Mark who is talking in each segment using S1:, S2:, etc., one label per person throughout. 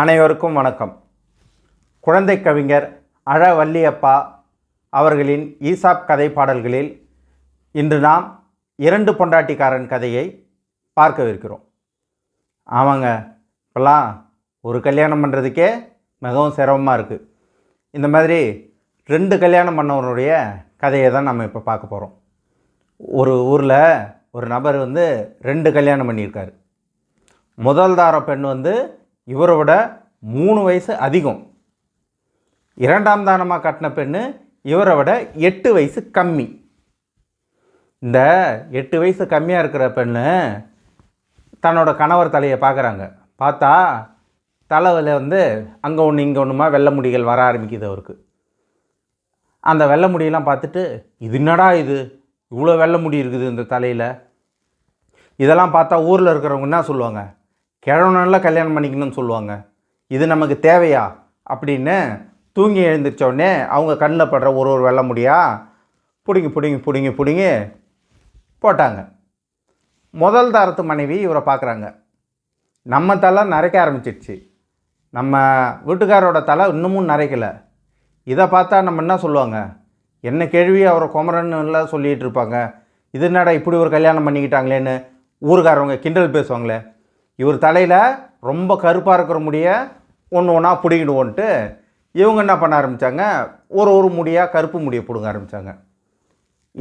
S1: அனைவருக்கும் வணக்கம். குழந்தை கவிஞர் அழ வள்ளியப்பா அவர்களின் ஈசாப் கதை பாடல்களில் இன்று நாம் இரண்டு பொண்டாட்டிக்காரன் கதையை பார்க்கவிருக்கிறோம். ஆமாங்க இப்போல்லாம் ஒரு கல்யாணம் பண்ணுறதுக்கே மிகவும் சிரமமாக இருக்குது இந்த மாதிரி ரெண்டு கல்யாணம் பண்ணவருடைய கதையை தான் நம்ம இப்போ பார்க்க போகிறோம் ஒரு ஊரில் ஒரு நபர் வந்து ரெண்டு கல்யாணம் பண்ணியிருக்காரு. முதல்தார பெண் வந்து இவரை விட மூணு வயசு அதிகம். இரண்டாம் தானமாக கட்டின பெண்ணு இவரை விட எட்டு வயசு கம்மி. இந்த எட்டு வயசு கம்மியாக இருக்கிற பெண்ணு தன்னோட கணவர் தலையை பார்க்குறாங்க. பார்த்தா தலைவில் வந்து அங்கே ஒன்று இங்கே ஒன்றுமா வெள்ளை முடிகள் வர ஆரம்பிக்குது அவருக்கு. அந்த வெள்ளை முடியெல்லாம் பார்த்துட்டு இது என்னடா இது? இவ்வளோ வெள்ளை முடி இருக்குது இந்த தலையில். இதெல்லாம் பார்த்தா ஊரில் இருக்கிறவங்க என்ன சொல்லுவாங்க? கிழவனெல்லாம் கல்யாணம் பண்ணிக்கணும்னு சொல்லுவாங்க. இது நமக்கு தேவையா? அப்படின்னு தூங்கி எழுந்திரிச்சோடனே அவங்க கண்ணில் படுற ஒரு ஒரு வெள்ளை முடியா பிடிங்கி பிடிங்கி பிடிங்கி பிடிங்கி போட்டாங்க. முதல் தரத்து மனைவி இவரை பார்க்குறாங்க. நம்ம தலை நரைக்க ஆரம்பிச்சிடுச்சு நம்ம வீட்டுக்காரோட தலை இன்னமும் நரைக்கலை. இதை பார்த்தா நம்ம என்ன சொல்லுவாங்க? என்ன கேள்வி? அவரை குமரன்னுலாம் சொல்லிகிட்டு இருப்பாங்க. இது என்னடா இப்படி ஒரு கல்யாணம் பண்ணிக்கிட்டாங்களேன்னு ஊருக்காரவங்க கிண்டல் பேசுவாங்களே? இவர் தலையில் ரொம்ப கருப்பாக இருக்கிற முடிய ஒன்று ஒன்றா பிடிக்கிடுவோன்ட்டு இவங்க என்ன பண்ண ஆரம்பித்தாங்க ஒரு ஒரு முடியாக கருப்பு முடியை பிடுங்க ஆரம்பித்தாங்க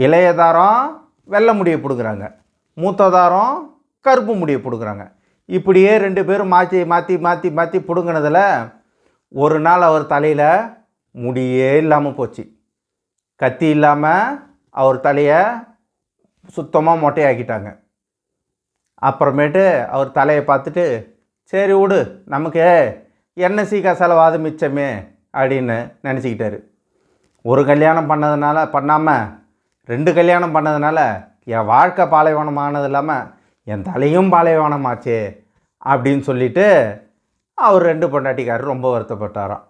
S1: இளையதாரம் வெள்ளை முடியை பிடுங்குறாங்க. மூத்ததாரம் கருப்பு முடியை பிடுங்குறாங்க. இப்படியே ரெண்டு பேரும் மாற்றி மாற்றி மாற்றி மாற்றி பிடுங்கினதில் ஒரு நாள் அவர் தலையில் முடியே இல்லாமல் போச்சு. கத்தி இல்லாமல் அவர் தலையை சுத்தமாக மொட்டையாக்கிட்டாங்க. அப்புறமேட்டு அவர் தலையை பார்த்துட்டு சரி விடு நமக்கு என்ன சீக்கா செலவாது மிச்சமே? அப்படின்னு நினச்சிக்கிட்டாரு. ஒரு கல்யாணம் பண்ணதுனால பண்ணாமல் ரெண்டு கல்யாணம் பண்ணதுனால என் வாழ்க்கை பாலைவனம் ஆனது இல்லாமல் என் தலையும் பாலைவனமாச்சே அப்படின்னு சொல்லிட்டு அவர் ரெண்டு பொண்டாட்டிக்காரர் ரொம்ப வருத்தப்பட்டாராம்.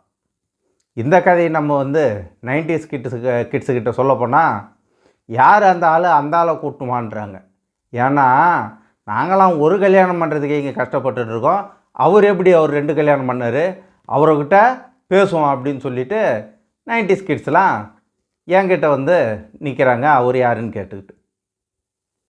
S1: இந்த கதையை நம்ம வந்து நைன்டிஸ் கிட்ஸுக்கு கிட்ஸுக்கிட்ட சொல்ல போனால் யார் அந்த ஆள் அந்த ஆளை கூட்டுமான்றாங்க. ஏன்னா நாங்களாம் ஒரு கல்யாணம் பண்ணுறதுக்கே இங்கே கஷ்டப்பட்டுட்டு இருக்கோம் அவர் எப்படி அவர் ரெண்டு கல்யாணம் பண்ணார்? அவர்கிட்ட பேசுவோம் அப்படின்னு சொல்லிட்டு நைன்டிஸ் கிட்ஸ்லாம் என்கிட்ட வந்து நிற்கிறாங்க அவர் யாருன்னு கேட்டுக்கிட்டு.